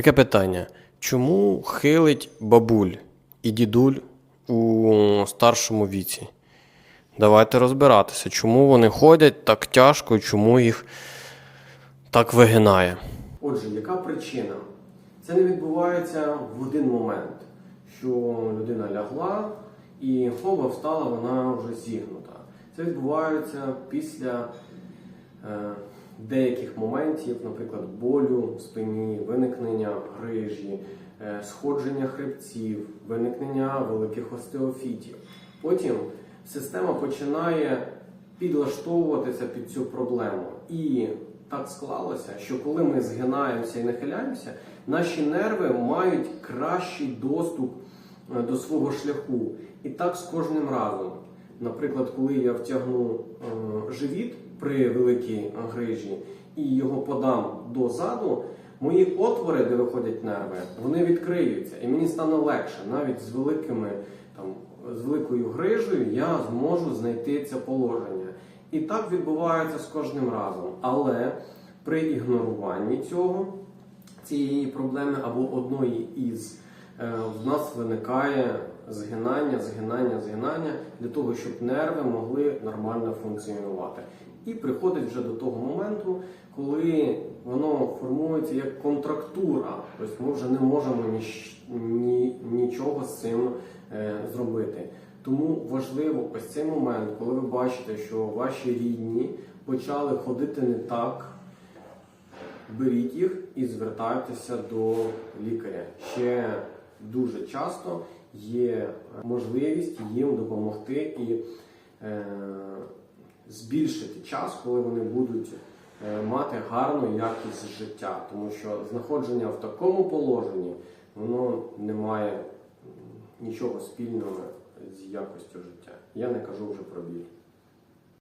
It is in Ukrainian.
Таке питання: чому хилить бабуль і дідуль у старшому віці? Давайте розбиратися, чому вони ходять так тяжко, чому їх так вигинає. Отже, яка причина? Це не відбувається в один момент, що людина лягла і хоба встала, вона вже зігнута. Це відбувається після е, деяких моментів, наприклад, болю в спині, виникнення грижі, е, сходження хребців, виникнення великих остеофітів. Потім система починає підлаштовуватися під цю проблему. І так склалося, що коли ми згинаємося і нахиляємося, наші нерви мають кращий доступ е, до свого шляху. І так з кожним разом. Наприклад, коли я втягну е, живіт при великій грижі і його подам дозаду, мої отвори, де виходять нерви, вони відкриються, і мені стане легше. Навіть з великими там з великою грижею я зможу знайти це положення. І так відбувається з кожним разом. Але при ігноруванні цього цієї проблеми або одної із в нас виникає згинання, згинання, згинання для того, щоб нерви могли нормально функціонувати. І приходить вже до того моменту, коли воно формується як контрактура. Тобто ми вже не можемо ні, нічого з цим е, зробити. Тому важливо ось цей момент, коли ви бачите, що ваші рідні почали ходити не так, беріть їх і звертайтеся до лікаря. Ще дуже часто є можливість їм допомогти і е, збільшити час, коли вони будуть е, мати гарну якість життя. Тому що знаходження в такому положенні воно не має нічого спільного з якістю життя. Я не кажу вже про біль.